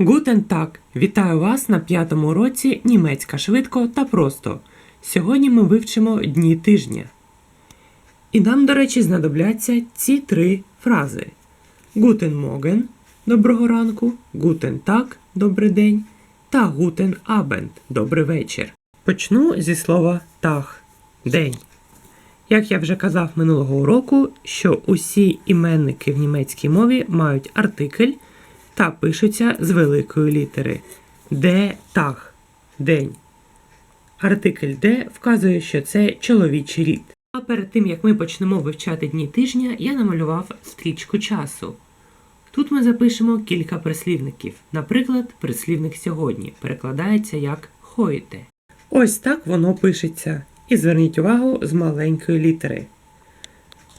Гутен так! Вітаю вас на п'ятому уроці німецька швидко та просто. Сьогодні ми вивчимо дні тижня. І нам, до речі, знадобляться ці три фрази: Guten Morgen – доброго ранку, Guten Tag – добрий день та Guten Abend – добрий вечір. Почну зі слова Tag – день. Як я вже казав минулого уроку, що усі іменники в німецькій мові мають артикль та пишуться з великої літери. Де таг день. Артикль де вказує, що це чоловічий рід. А перед тим як ми почнемо вивчати дні тижня, я намалював стрічку часу. Тут ми запишемо кілька прислівників. Наприклад, прислівник сьогодні перекладається як хойте. Ось так воно пишеться. І зверніть увагу з маленької літери.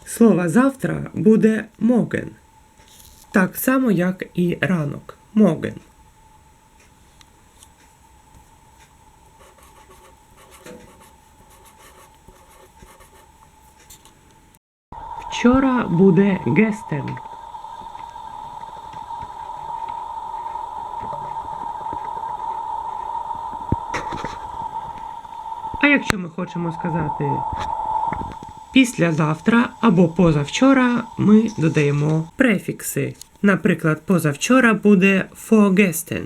Слово завтра буде моген. Так само, як і ранок. Моген. Вчора буде гестерн. А якщо ми хочемо сказати післязавтра або позавчора, ми додаємо префікси. Наприклад, позавчора буде vorgestern.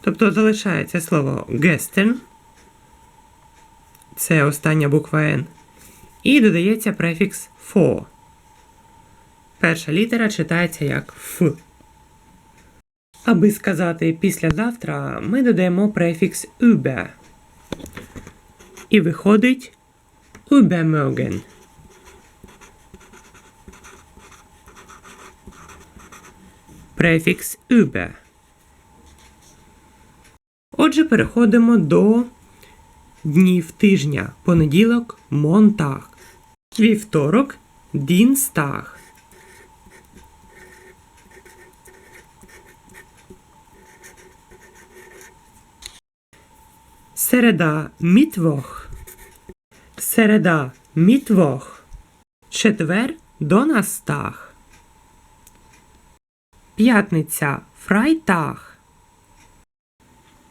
Тобто залишається слово gestern, це остання буква N, і додається префікс for. Перша літера читається як Ф. Аби сказати післязавтра, ми додаємо префікс über. І виходить übermorgen. Префікс über. Отже, переходимо до днів тижня. Понеділок Монтаг. Вівторок Дінстаг. Середа Мітвох. Середа Мітвох. Четвер Донастаг. П'ятниця Фрайтаг.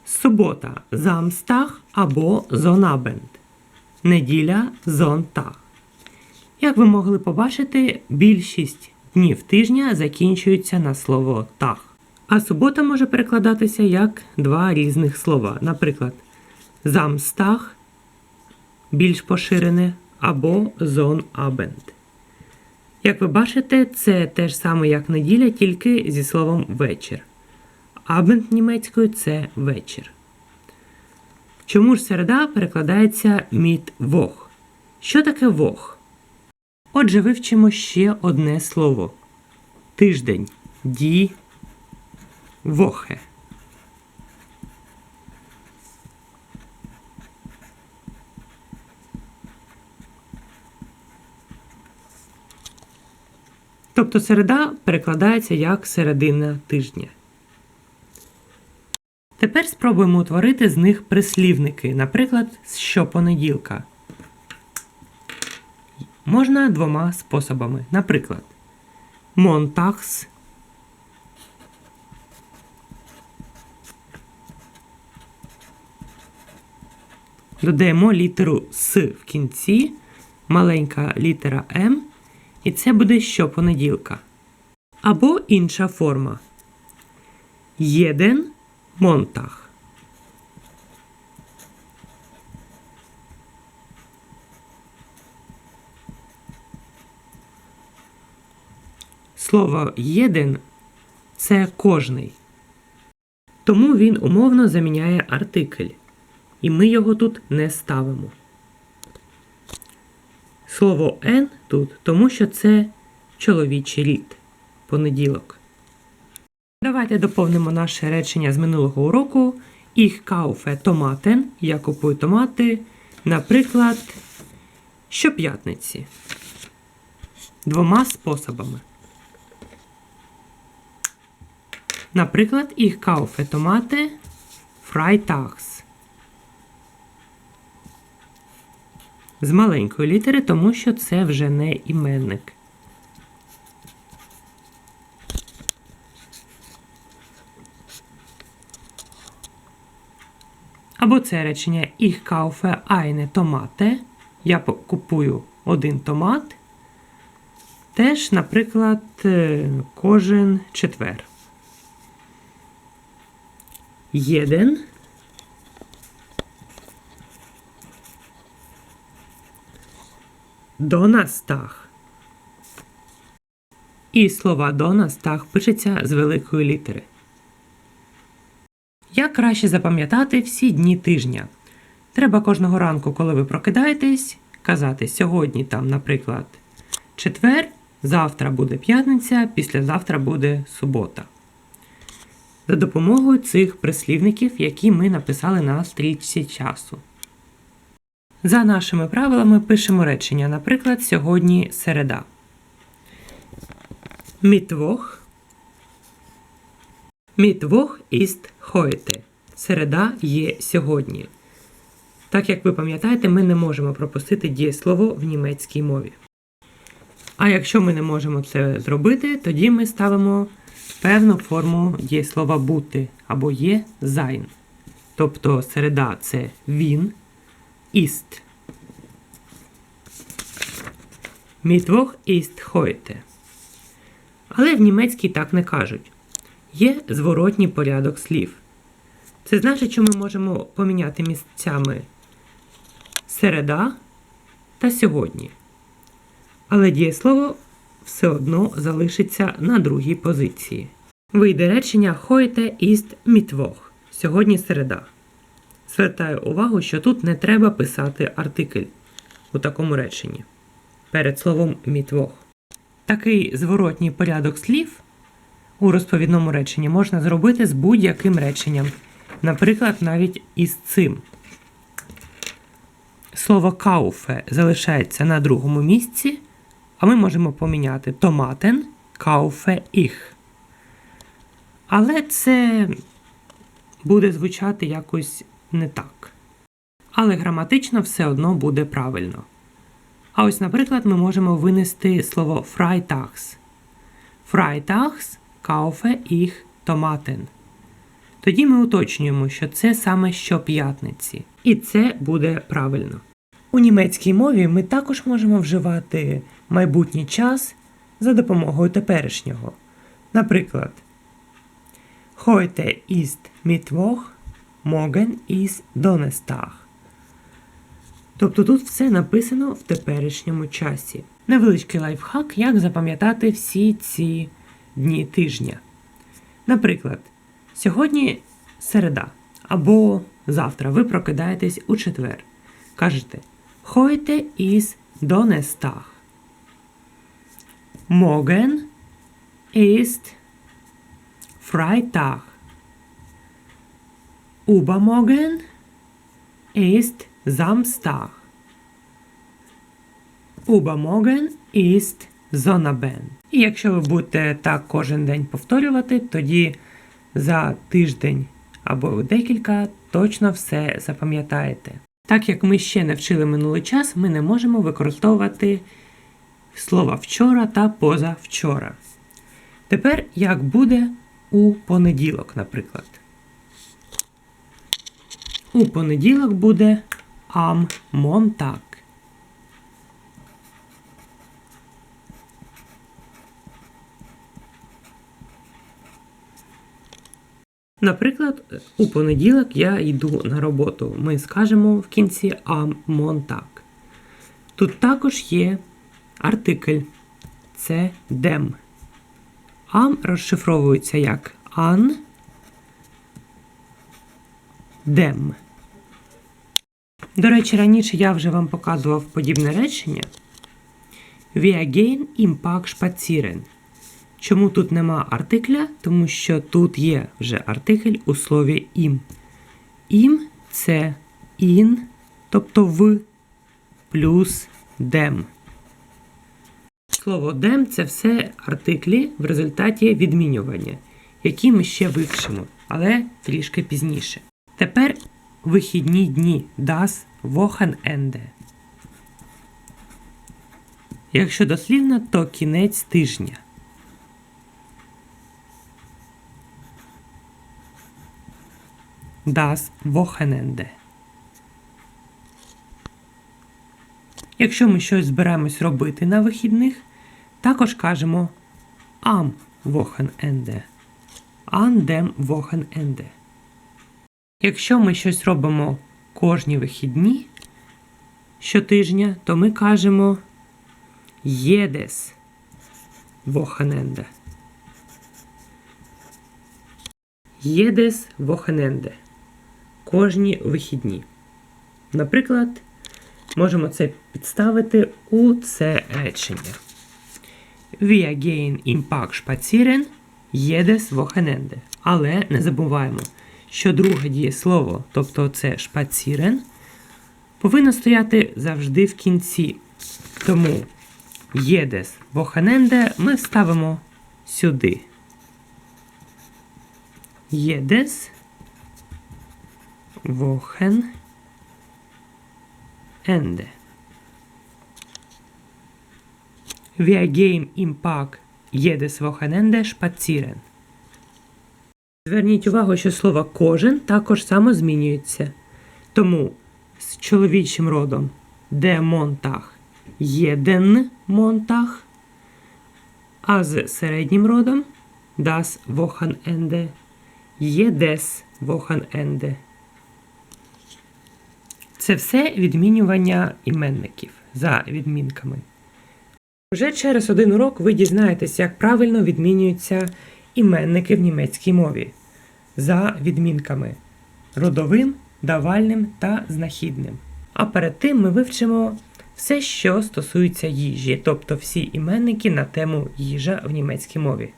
Субота Замстаг або Зонабенд. Неділя Зонтаг. Як ви могли побачити, більшість днів тижня закінчуються на слово таг. А субота може перекладатися як два різних слова. Наприклад, замстаг більш поширене або зон-абенд. Як ви бачите, це те ж саме, як неділя, тільки зі словом вечір. Абенд німецькою це вечір. Чому ж середа перекладається мід вох? Що таке вох? Отже, вивчимо ще одне слово. Тиждень. Ді вохе. Тобто середа перекладається як середина тижня. Тепер спробуємо утворити з них прислівники, наприклад, з щопонеділка. Можна двома способами. Наприклад, монтахс. Додаємо літеру С в кінці, маленька літера М, і це буде щопонеділка. Або інша форма. Єден монтах. Слово єден це кожний. Тому він умовно заміняє артикль. І ми його тут не ставимо. Слово N тут, тому що це чоловічий рід. Понеділок. Давайте доповнимо наше речення з минулого уроку. Ich kaufe Tomaten. Я купую томати. Наприклад, щоп'ятниці. Двома способами. Наприклад, ich kaufe Tomate freitags. З маленької літери, тому що це вже не іменник. Або це речення Ich kaufe eine Tomate. Я купую один томат. Теж, наприклад, е, кожен четвер. Донастах. І слова Донастах пишеться з великої літери. Як краще запам'ятати всі дні тижня? Треба кожного ранку, коли ви прокидаєтесь, казати сьогодні там, наприклад, четвер, завтра буде п'ятниця, післязавтра буде субота. За допомогою цих прислівників, які ми написали на стрічці часу. За нашими правилами пишемо речення, наприклад, сьогодні середа. Мітвох. Мітвох іст heute. Середа є сьогодні. Так як ви пам'ятаєте, ми не можемо пропустити дієслово в німецькій мові. А якщо ми не можемо це зробити, тоді ми ставимо певну форму дієслова бути або є sein. Тобто середа це він, ist. Мітвох ist heute. Але в німецькій так не кажуть. Є зворотній порядок слів. Це значить, що ми можемо поміняти місцями середа та сьогодні. Але дієслово все одно залишиться на другій позиції. Вийде речення heute ist Mittwoch. Сьогодні середа. Звертаю увагу, що тут не треба писати артикль у такому реченні перед словом Mittwoch. Такий зворотній порядок слів у розповідному реченні можна зробити з будь-яким реченням, наприклад, навіть із цим. Слово кауфе залишається на другому місці, а ми можемо поміняти томатен кауфе їх. Але це буде звучати якось не так. Але граматично все одно буде правильно. А ось, наприклад, ми можемо винести слово Freitags. Freitags kaufe ich Tomaten. Тоді ми уточнюємо, що це саме щоп'ятниці. І це буде правильно. У німецькій мові ми також можемо вживати майбутній час за допомогою теперішнього. Наприклад, Heute ist Mittwoch, morgen ist Donnerstag. Тобто тут все написано в теперішньому часі. Невеличкий лайфхак, як запам'ятати всі ці дні тижня. Наприклад, сьогодні середа або завтра ви прокидаєтесь у четвер. Кажете Heute ist Donnerstag. Morgen ist Freitag. Übermorgen ist Samstag. Übermorgen ist Sonnabend. І якщо ви будете так кожен день повторювати, тоді за тиждень або декілька точно все запам'ятаєте. Так як ми ще не вчили минулий час, ми не можемо використовувати слова вчора та позавчора. Тепер як буде у понеділок, наприклад. У понеділок буде am Montag. Наприклад, у понеділок я йду на роботу. Ми скажемо в кінці am Montag. Тут також є артикль. Це dem. Am розшифровується як an, dem. До речі, раніше я вже вам показував подібне речення. Wir gehen im. Чому тут нема артикля? Тому що тут є вже артикль у слові ім. Ім це in, тобто в, плюс dem. Слово dem це все артиклі в результаті відмінювання, які ми ще вивчимо, але трішки пізніше. Тепер вихідні дні das Wochenende. Якщо дослівно, то кінець тижня. Das Wochenende. Якщо ми щось збираємось робити на вихідних, також кажемо am Wochenende. An dem Wochenende. Якщо ми щось робимо кожні вихідні щотижня, то ми кажемо jedes Wochenende. Jedes Wochenende. Кожні вихідні. Наприклад, можемо це підставити у це речення. Wir gehen im Park spazieren jedes Wochenende. Але не забуваємо, що друге дієслово, тобто це шпацірен, повинно стояти завжди в кінці. Тому jedes Wochenende ми вставимо сюди. Jedes Wochenende. Wir gehen im Park jedes. Зверніть увагу, що слово кожен також само змінюється. Тому з чоловічим родом де монтаг єден монтаг, а з середнім родом das Wochenende jedes Wochenende. Це все відмінювання іменників за відмінками. Вже через один урок ви дізнаєтесь, як правильно відмінюються іменники в німецькій мові за відмінками родовим, давальним та знахідним. А перед тим ми вивчимо все, що стосується їжі, тобто всі іменники на тему їжа в німецькій мові.